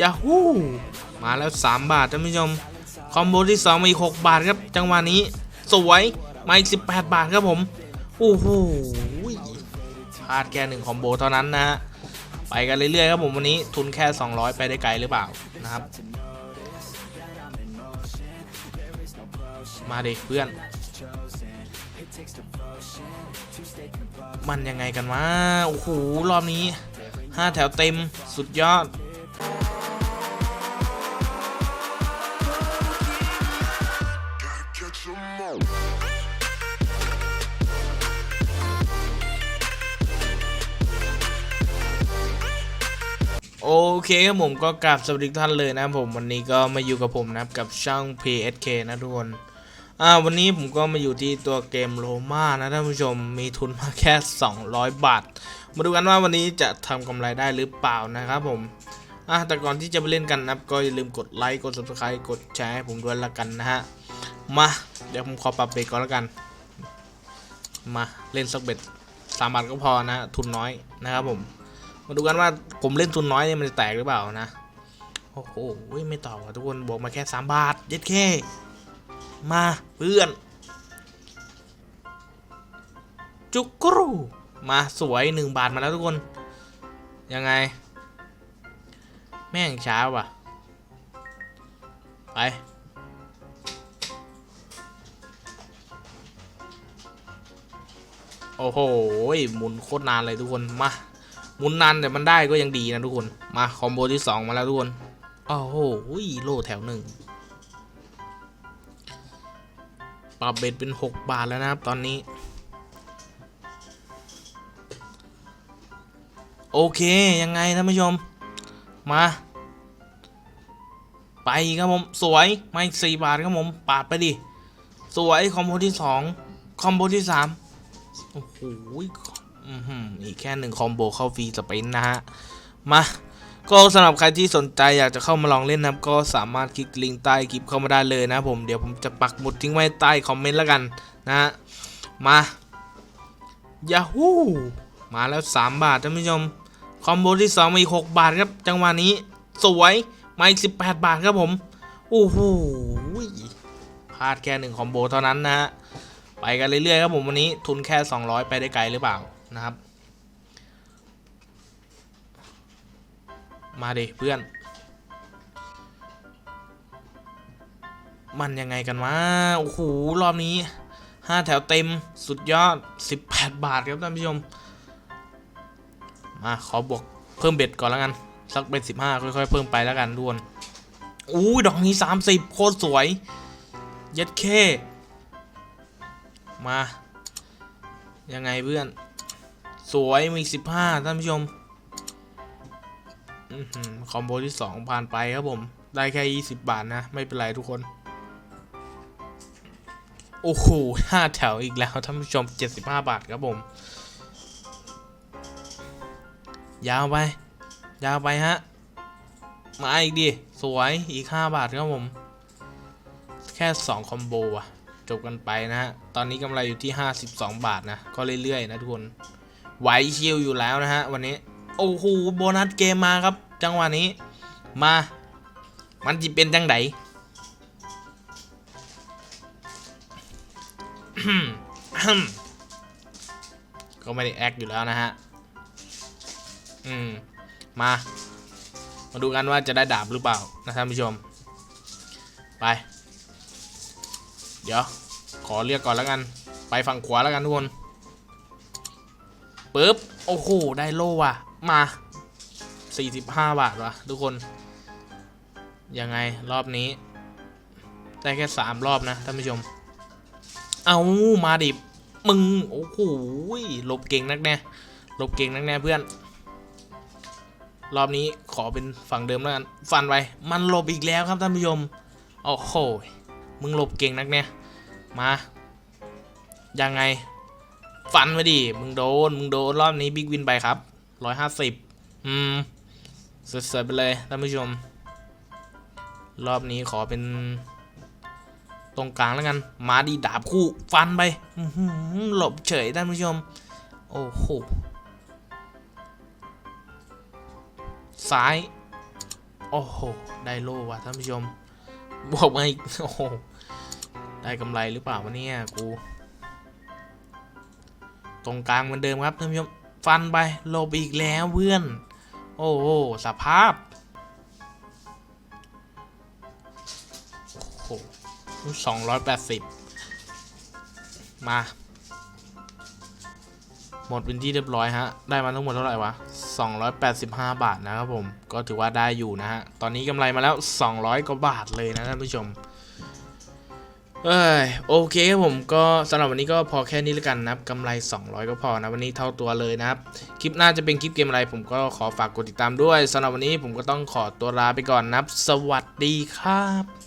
ยาฮูมาแล้ว 3 บาทท่านผู้ชม คอมโบที่ 2 มาอีก 6 บาทครับ จังหวะนี้ สวยมาอีก 18 บาทครับผมโอ้โหพลาดแค่หนึ่งคอมโบเท่านั้นนะฮะไปกันเรื่อยๆครับผมวันนี้ทุนแค่ 200 ไปได้ไกลหรือเปล่านะครับ มาดิเพื่อน มันยังไงกันวะโอ้โหรอบนี้ 5 แถวเต็มสุดยอด โอเคครับผมก็กราบสวัสดีท่านเลยนะผมวันนี้ก็มาอยู่กับผมนะครับกับช่อง PSK นะทุกคนอ่าวันนี้ผมก็มาอยู่ที่ตัวเกมโรม่านะท่านผู้ชมมีทุนมาแค่ 200 บาท มาดูกันว่าวันนี้จะทำกำไรได้หรือเปล่านะครับผมอะแต่ก่อนที่จะไปเล่นกันนะครับก็อย่าลืมกดไลค์กด subscribe กดแชร์ให้ผมด้วยละกันนะฮะมาเดี๋ยวผมขอปรับเบรกก่อนละกัน มาเล่นสักเบ็ดสามบาทก็พอนะทุนน้อยนะครับผม มาดูกันว่าผมเล่นทุนน้อยเนี่ยมันจะแตกหรือเปล่านะ โอ้โหไม่ต่อว่ะทุกคนบอกมาแค่3บาทเย็ดแค่มาเพื่อน จุกกรูมาสวย1บาทมาแล้วทุกคน ยังไง แม่งช้าว่ะ ไปโอ้โห หมุนโคตรนานเลยทุกคน มา หมุนนานแต่มันได้ก็ยังดีนะทุกคน มาคอมโบที่ 2 มาแล้วทุกคนโอ้โหโลแถวหนึ่งปรับเบ็ดเป็น 6 บาทแล้วนะครับตอนนี้ โอเค ยังไงท่านผู้ชม มา ไปครับผมสวยมาอีก4บาทครับผมปาดไปดิ สวยคอมโบที่ 2 คอมโบที่ 3 โอ้โห อีกแค่หนึ่งคอมโบเข้าฟรีสเปนนะฮะ มาก็สำหรับใครที่สนใจอยากจะเข้ามาลองเล่นนะครับ ก็สามารถคลิกลิงก์ใต้คลิปเข้ามาได้เลยนะผมเดี๋ยวผมจะปักหมุดทิ้งไว้ใต้คอมเมนต์แล้วกันนะฮะมายาฮูมาแล้ว 3 บาทท่านผู้ชม คอมโบที่ 2 มาอีก 6 บาทครับ จังหวะนี้ สวย มาอีก 18 บาทครับผมโอ้โหพลาดแค่หนึ่งคอมโบเท่านั้นนะฮะไปกันเรื่อยๆครับผมวันนี้ทุนแค่ 200 ไปได้ไกลหรือเปล่า นะครับ มาดิเพื่อน มันยังไงกันวะโอ้โหรอบนี้ 5 แถวเต็มสุดยอด 18 บาทครับท่านผู้ชม มาขอบวกเพิ่มเบ็ดก่อนแล้วกัน สักเป็น15 ค่อยๆ เพิ่มไปแล้วกันทุกคนอู้ดอกนี้ 30 โคตรสวย เย็ดเค มา ยังไงเพื่อน สวยมีสิบห้าท่านผู้ชมคอมโบที่สองผ่านไปครับผม ได้แค่ยี่สิบบาทนะ ไม่เป็นไรทุกคน โอ้โหห้าแถวอีกแล้วท่านผู้ชมเจ็ดสิบห้าบาทครับผม ยาวไป ยาวไปฮะ มาอีกดิ สวยอีกห้าบาทครับผม แค่สองคอมโบอะจบกันไปนะฮะ ตอนนี้กำไรอยู่ที่ 52 บาทนะ ก็เรื่อยๆนะทุกคน ไหวชิลอยู่แล้วนะฮะวันนี้ โอ้โหโบนัสเกมมาครับ จังหวะนี้มา มันจะเป็นจังไดก็ไม่ได้แอคอยู่แล้วนะฮะ อืม มา มาดูกันว่าจะได้ดาบหรือเปล่านะท่านผู้ชม ไป เดี๋ยว ขอเรียกก่อนแล้วกัน ไปฝั่งขวาแล้วกันทุกคน ปึ๊บ โอ้โห ได้โล่ว่ะ มา 45 บาทว่ะ ทุกคน ยังไงรอบนี้ ได้แค่ 3 รอบนะท่านผู้ชม เอามาดิมึง โอ้โหหลบเก่งนักแน่หลบเก่งนักแน่เพื่อน รอบนี้ขอเป็นฝั่งเดิมแล้วกัน ฟันไป มันหลบอีกแล้วครับท่านผู้ชม โอ้โห มึงหลบเก่งนักเนี่ยมา ยังไง ฟันไปดิ มึงโดน มึงโดน รอบนี้บิ๊กวินไปครับร้อยห้าสิบอืมสดๆไปเลยท่านผู้ชม รอบนี้ขอเป็น ตรงกลางแล้วกัน มาดีดาบคู่ฟันไปหลบเฉยท่านผู้ชม โอ้โหซ้าย โออ้โห ได้โล่ว่ะท่านผู้ชม บวกมาอีก โอ้โห ได้กำไรหรือเปล่าวะเนี่ยกู ตรงกลางเหมือนเดิมครับท่านผู้ชมฟันไปโลบอีกแล้วเพื่อน โอ้โหสภาพโอ้โหสองร้อยแปดสิบมา หมดเป็นที่เรียบร้อยฮะ ได้มาทั้งหมดเท่าไหร่วะ 285 บาทนะครับผม ก็ถือว่าได้อยู่นะฮะ ตอนนี้กำไรมาแล้ว 200 กว่าบาทเลยนะท่านผู้ชม เอ้ยโอเคครับผมก็สำหรับวันนี้ก็พอแค่นี้แล้วกันนะครับกำไร 200 ก็พอนะวันนี้เท่าตัวเลยนะครับ คลิปหน้าจะเป็นคลิปเกมอะไร ผมก็ขอฝากกดติดตามด้วยสำหรับวันนี้ผมก็ต้องขอตัวลาไปก่อนนะครับ สวัสดีครับ